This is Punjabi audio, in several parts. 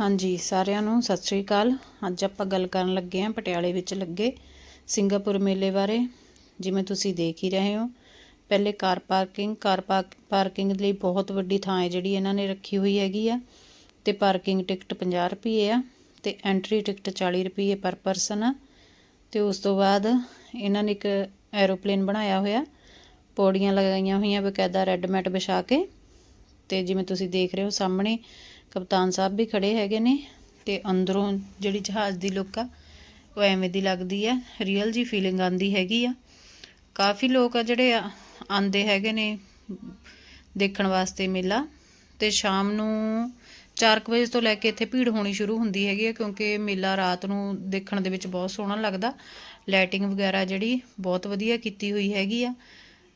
ਹਾਂਜੀ, ਸਾਰਿਆਂ ਨੂੰ ਸਤਿ ਸ੍ਰੀ ਅਕਾਲ। ਅੱਜ ਆਪਾਂ ਗੱਲ ਕਰਨ ਲੱਗੇ ਹਾਂ ਪਟਿਆਲੇ ਵਿੱਚ ਲੱਗੇ ਸਿੰਗਾਪੁਰ ਮੇਲੇ ਬਾਰੇ, ਜਿਵੇਂ ਤੁਸੀਂ ਦੇਖ ਹੀ ਰਹੇ ਹੋ। ਪਹਿਲੇ ਕਾਰ ਪਾਰਕਿੰਗ ਕਾਰ ਪਾਰਕਿੰਗ ਲਈ ਬਹੁਤ ਵੱਡੀ ਥਾਂ ਹੈ ਜਿਹੜੀ ਇਹਨਾਂ ਨੇ ਰੱਖੀ ਹੋਈ ਹੈਗੀ ਆ। ਤੇ ਪਾਰਕਿੰਗ ਟਿਕਟ 50 ਰੁਪਏ ਆ ਤੇ ਐਂਟਰੀ ਟਿਕਟ 40 ਰੁਪਏ ਪਰ ਪਰਸਨ ਆ। ਤੇ ਉਸ ਤੋਂ ਬਾਅਦ ਇਹਨਾਂ ਨੇ ਇੱਕ ਐਰੋਪਲੇਨ ਬਣਾਇਆ ਹੋਇਆ। ਪੌੜੀਆਂ ਲਗਾਈਆਂ ਹੋਈਆਂ ਬਕਾਇਦਾ ਰੈੱਡ ਮੈਟ ਵਿਛਾ ਕੇ। ਤੇ ਜਿਵੇਂ ਤੁਸੀਂ ਦੇਖ ਰਹੇ ਹੋ ਸਾਹਮਣੇ ਕਪਤਾਨ ਸਾਹਿਬ ਵੀ ਖੜੇ ਹੈਗੇ ਨੇ ਤੇ ਅੰਦਰੋਂ ਜਿਹੜੀ ਜਹਾਜ਼ ਦੀ ਲੁੱਕ ਆ, ਉਹ ਐਵੇਂ ਦੀ ਲੱਗਦੀ ਆ ਰੀਅਲ ਜੀ ਫੀਲਿੰਗ ਆਂਦੀ ਹੈਗੀ ਆ। ਕਾਫੀ ਲੋਕ ਆ ਜਿਹੜੇ ਆਂਦੇ ਹੈਗੇ ਨੇ ਦੇਖਣ ਵਾਸਤੇ ਮੇਲਾ ਤੇ ਸ਼ਾਮ ਨੂੰ 4 ਵਜੇ ਤੋਂ ਲੈ ਕੇ ਇੱਥੇ ਭੀੜ ਹੋਣੀ ਸ਼ੁਰੂ ਹੁੰਦੀ ਹੈਗੀ ਕਿਉਂਕਿ ਮੇਲਾ ਰਾਤ ਨੂੰ ਦੇਖਣ ਦੇ ਵਿੱਚ ਬਹੁਤ ਸੋਹਣਾ ਲੱਗਦਾ। ਲਾਈਟਿੰਗ ਵਗੈਰਾ ਜਿਹੜੀ ਬਹੁਤ ਵਧੀਆ ਕੀਤੀ ਹੋਈ ਹੈਗੀ ਆ।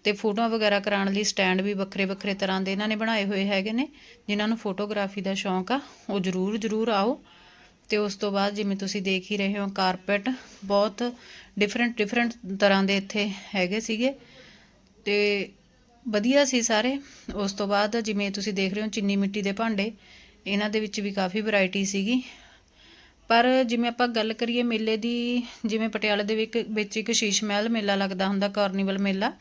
ਤੇ ਫੋਟੋਆਂ ਵਗੈਰਾ ਕਰਾਉਣ ਲਈ ਸਟੈਂਡ ਵੀ ਵੱਖਰੇ ਵੱਖਰੇ ਤਰ੍ਹਾਂ ਦੇ ਇਹਨਾਂ ਨੇ ਬਣਾਏ ਹੋਏ ਹੈਗੇ ਨੇ, ਜਿਨ੍ਹਾਂ ਨੂੰ ਫੋਟੋਗ੍ਰਾਫੀ ਦਾ ਸ਼ੌਂਕ ਆ, ਉਹ ਜ਼ਰੂਰ ਜ਼ਰੂਰ ਆਓ। ਤੇ ਉਸ ਤੋਂ ਬਾਅਦ ਜਿਵੇਂ ਤੁਸੀਂ ਦੇਖ ਹੀ ਰਹੇ ਹੋ, ਕਾਰਪੈਟ ਬਹੁਤ ਡਿਫਰੈਂਟ ਡਿਫਰੈਂਟ ਤਰ੍ਹਾਂ ਦੇ ਇੱਥੇ ਹੈਗੇ ਸੀਗੇ। ਤੇ ਵਧੀਆ ਸੀ ਸਾਰੇ। ਉਸ ਤੋਂ ਬਾਅਦ ਜਿਵੇਂ ਤੁਸੀਂ ਦੇਖ ਰਹੇ ਹੋ, ਚਿੰਨੀ ਮਿੱਟੀ ਦੇ ਭਾਂਡੇ, ਇਹਨਾਂ ਦੇ ਵਿੱਚ ਵੀ ਕਾਫੀ ਵੈਰਾਈਟੀ ਸੀਗੀ। ਪਰ ਜਿਵੇਂ ਆਪਾਂ ਗੱਲ ਕਰੀਏ ਮੇਲੇ ਦੀ, ਜਿਵੇਂ ਪਟਿਆਲੇ ਦੇ ਵਿੱਚ ਇੱਕ ਸ਼ੀਸ਼ ਮਹਿਲ ਮੇਲਾ ਲੱਗਦਾ ਹੁੰਦਾ ਕਾਰਨੀਵਲ ਮੇਲਾ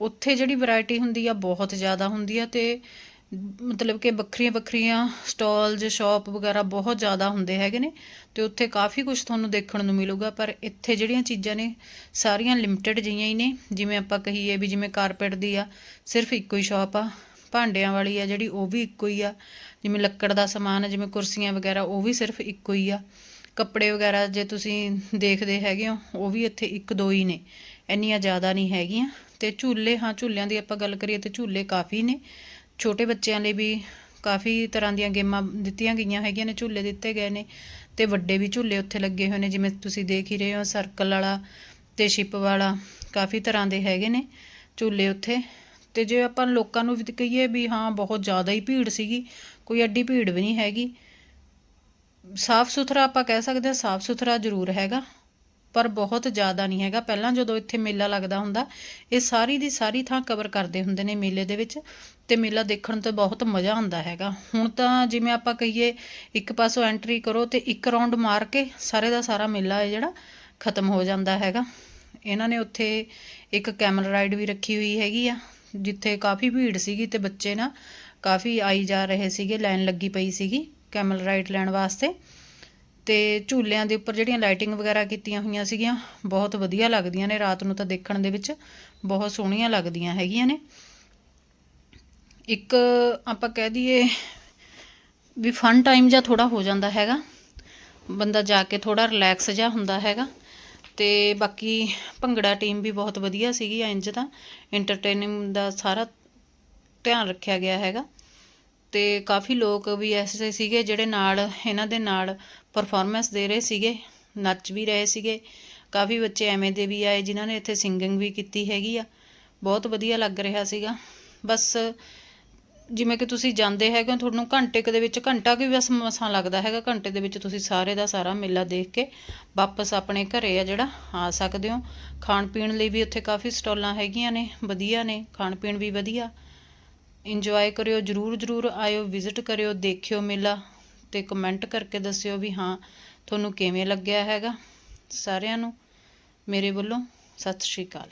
ਉੱਥੇ ਜਿਹੜੀ ਵੈਰਾਈਟੀ ਹੁੰਦੀ ਆ, ਬਹੁਤ ਜ਼ਿਆਦਾ ਹੁੰਦੀ ਆ ਤੇ ਮਤਲਬ ਕਿ ਵੱਖਰੀਆਂ ਵੱਖਰੀਆਂ ਸਟਾਲਸ ਸ਼ਾਪ ਵਗੈਰਾ ਬਹੁਤ ਜ਼ਿਆਦਾ ਹੁੰਦੇ ਹੈਗੇ ਨੇ ਤੇ ਉੱਥੇ ਕਾਫੀ ਕੁਝ ਤੁਹਾਨੂੰ ਦੇਖਣ ਨੂੰ ਮਿਲੂਗਾ, ਪਰ ਇੱਥੇ ਜਿਹੜੀਆਂ ਚੀਜ਼ਾਂ ਨੇ ਸਾਰੀਆਂ ਲਿਮਟਿਡ ਜਿਹੀਆਂ ਹੀ ਨੇ। ਜਿਵੇਂ ਆਪਾਂ ਕਹੀਏ ਵੀ ਜਿਵੇਂ ਕਾਰਪੈਟ ਦੀ ਆ, ਸਿਰਫ ਇੱਕੋ ਹੀ ਸ਼ਾਪ ਆ, ਭਾਂਡਿਆਂ ਵਾਲੀ ਆ ਜਿਹੜੀ ਉਹ ਵੀ ਇੱਕੋ ਹੀ ਆ। ਜਿਵੇਂ ਲੱਕੜ ਦਾ ਸਮਾਨ ਜਿਵੇਂ ਕੁਰਸੀਆਂ ਵਗੈਰਾ, ਉਹ ਵੀ ਸਿਰਫ ਇੱਕੋ ਹੀ ਆ। ਕੱਪੜੇ ਵਗੈਰਾ ਜੇ ਤੁਸੀਂ ਦੇਖਦੇ ਹੈਗੇ ਹੋ, ਉਹ ਵੀ ਇੱਥੇ ਇੱਕ ਦੋ ਹੀ ਨੇ, ਇੰਨੀਆਂ ਜ਼ਿਆਦਾ ਨਹੀਂ ਹੈਗੀਆਂ। ਤੇ ਝੂਲੇ, ਹਾਂ, ਝੂਲਿਆਂ ਦੀ ਆਪਾਂ ਗੱਲ ਕਰੀਏ ਤੇ ਝੂਲੇ ਕਾਫੀ ਨੇ। ਛੋਟੇ ਬੱਚਿਆਂ ਲਈ ਵੀ ਕਾਫੀ ਤਰ੍ਹਾਂ ਦੀਆਂ ਗੇਮਾਂ ਦਿੱਤੀਆਂ ਗਈਆਂ ਹੈਗੀਆਂ ਨੇ, ਝੂਲੇ ਦਿੱਤੇ ਗਏ ਨੇ ਤੇ ਵੱਡੇ ਵੀ ਝੂਲੇ ਉੱਥੇ ਲੱਗੇ ਹੋਏ ਨੇ, ਜਿਵੇਂ ਤੁਸੀਂ ਦੇਖ ਹੀ ਰਹੇ ਹੋ, ਸਰਕਲ ਵਾਲਾ ਤੇ ਸ਼ਿਪ ਵਾਲਾ, ਕਾਫੀ ਤਰ੍ਹਾਂ ਦੇ ਹੈਗੇ ਨੇ ਝੂਲੇ ਉੱਥੇ। ਤੇ ਜੇ ਆਪਾਂ ਲੋਕਾਂ ਨੂੰ ਵੀ ਕਹੀਏ ਵੀ ਹਾਂ, ਬਹੁਤ ਜ਼ਿਆਦਾ ਹੀ ਭੀੜ ਸੀਗੀ, ਕੋਈ ਐਡੀ ਭੀੜ ਵੀ ਨਹੀਂ ਹੈਗੀ। ਸਾਫ਼ ਸੁਥਰਾ ਆਪਾਂ ਕਹਿ ਸਕਦੇ ਹਾਂ ਸਾਫ਼ ਸੁਥਰਾ ਜ਼ਰੂਰ ਹੈਗਾ। ਪਰ ਬਹੁਤ ਜ਼ਿਆਦਾ ਨਹੀਂ ਹੈਗਾ। ਪਹਿਲਾਂ ਜਦੋਂ ਇੱਥੇ ਮੇਲਾ ਲੱਗਦਾ ਹੁੰਦਾ, ਇਹ ਸਾਰੀ ਦੀ ਸਾਰੀ ਥਾਂ ਕਵਰ ਕਰਦੇ ਹੁੰਦੇ ਨੇ ਮੇਲੇ ਦੇ ਵਿੱਚ ਤੇ ਮੇਲਾ ਦੇਖਣ ਤੋਂ ਬਹੁਤ ਮਜ਼ਾ ਆਉਂਦਾ ਹੈਗਾ। ਹੁਣ ਤਾਂ ਜਿਵੇਂ ਆਪਾਂ ਕਹੀਏ, ਇੱਕ ਪਾਸੋਂ ਐਂਟਰੀ ਕਰੋ ਤੇ ਇੱਕ ਰਾਉਂਡ ਮਾਰ ਕੇ ਸਾਰੇ ਦਾ ਸਾਰਾ ਮੇਲਾ ਹੈ ਜਿਹੜਾ ਖਤਮ ਹੋ ਜਾਂਦਾ ਹੈਗਾ। ਇਹਨਾਂ ਨੇ ਉੱਥੇ ਇੱਕ ਕੈਮਲ ਰਾਈਡ ਵੀ ਰੱਖੀ ਹੋਈ ਹੈਗੀ ਆ, ਜਿੱਥੇ ਕਾਫੀ ਭੀੜ ਸੀਗੀ ਤੇ ਬੱਚੇ ਨਾ ਕਾਫੀ ਆਈ ਜਾ ਰਹੇ ਸੀਗੇ, ਲਾਈਨ ਲੱਗੀ ਪਈ ਸੀਗੀ ਕੈਮਲ ਰਾਈਡ ਲੈਣ ਵਾਸਤੇ। ਤੇ ਝੂਲਿਆਂ ਦੇ ਉੱਪਰ ਜਿਹੜੀਆਂ ਲਾਈਟਿੰਗ ਵਗੈਰਾ ਕੀਤੀਆਂ ਹੋਈਆਂ ਸੀਗੀਆਂ, ਬਹੁਤ ਵਧੀਆ ਲੱਗਦੀਆਂ ਨੇ ਰਾਤ ਨੂੰ ਤਾਂ ਦੇਖਣ ਦੇ ਵਿੱਚ, ਬਹੁਤ ਸੋਹਣੀਆਂ ਲੱਗਦੀਆਂ ਹੈਗੀਆਂ ਨੇ। ਇੱਕ ਆਪਾਂ ਕਹਿ ਦਈਏ ਵੀ ਫਨ ਟਾਈਮ ਜਾਂ ਥੋੜਾ ਹੋ ਜਾਂਦਾ ਹੈਗਾ, ਬੰਦਾ ਜਾ ਕੇ ਥੋੜਾ ਰਿਲੈਕਸ ਜਾਂ ਹੁੰਦਾ ਹੈਗਾ, ਤੇ ਬਾਕੀ ਭੰਗੜਾ ਟੀਮ ਵੀ ਬਹੁਤ ਵਧੀਆ ਸੀਗੀ ਇੰਜ ਤਾਂ ਐਂਟਰਟੇਨਿੰਗ ਦਾ ਸਾਰਾ ਧਿਆਨ ਰੱਖਿਆ ਗਿਆ ਹੈਗਾ। ਤੇ ਕਾਫੀ ਲੋਕ ਵੀ ਐਸੇ ਸੀਗੇ ਜਿਹੜੇ ਨਾਲ, ਇਹਨਾਂ ਦੇ ਨਾਲ ਪਰਫਾਰਮੈਂਸ ਦੇ ਰਹੇ ਸੀਗੇ, ਨੱਚ ਵੀ ਰਹੇ ਸੀਗੇ। ਕਾਫੀ ਬੱਚੇ ਐਵੇਂ ਦੇ ਵੀ ਆਏ ਜਿਨ੍ਹਾਂ ਨੇ ਇੱਥੇ ਸਿੰਗਿੰਗ ਵੀ ਕੀਤੀ ਹੈਗੀ ਆ। ਬਹੁਤ ਵਧੀਆ ਲੱਗ ਰਿਹਾ ਸੀਗਾ। ਬਸ ਜਿਵੇਂ ਕਿ ਤੁਸੀਂ ਜਾਂਦੇ ਹੈਗੇ ਤੁਹਾਨੂੰ ਘੰਟੇ ਦੇ ਵਿੱਚ, ਘੰਟਾ ਕਿ ਬਸ ਮਸਾਂ ਲੱਗਦਾ ਹੈਗਾ। ਘੰਟੇ ਦੇ ਵਿੱਚ ਤੁਸੀਂ ਸਾਰੇ ਦਾ ਸਾਰਾ ਮੇਲਾ ਦੇਖ ਕੇ ਵਾਪਸ ਆਪਣੇ ਘਰੇ ਆ ਜਿਹੜਾ, ਆ ਸਕਦੇ ਹੋ। ਖਾਣ ਪੀਣ ਲਈ ਵੀ ਉੱਥੇ ਕਾਫੀ ਸਟਾਲਾਂ ਹੈਗੀਆਂ ਨੇ, ਵਧੀਆ ਨੇ, ਖਾਣ ਪੀਣ ਵੀ ਵਧੀਆ। ਇੰਜੋਏ ਕਰਿਓ, ਜਰੂਰ ਜਰੂਰ ਆਇਓ ਵਿਜ਼ਿਟ ਕਰਿਓ, ਦੇਖਿਓ ਮੇਲਾ ਤੇ ਕਮੈਂਟ ਕਰਕੇ ਦੱਸਿਓ ਵੀ ਹਾਂ, ਤੁਹਾਨੂੰ ਕਿਵੇਂ ਲੱਗਿਆ ਹੈਗਾ ਸਾਰਿਆਂ ਨੂੰ, ਮੇਰੇ ਵੱਲੋਂ, ਸਤਿ ਸ਼੍ਰੀ ਅਕਾਲ।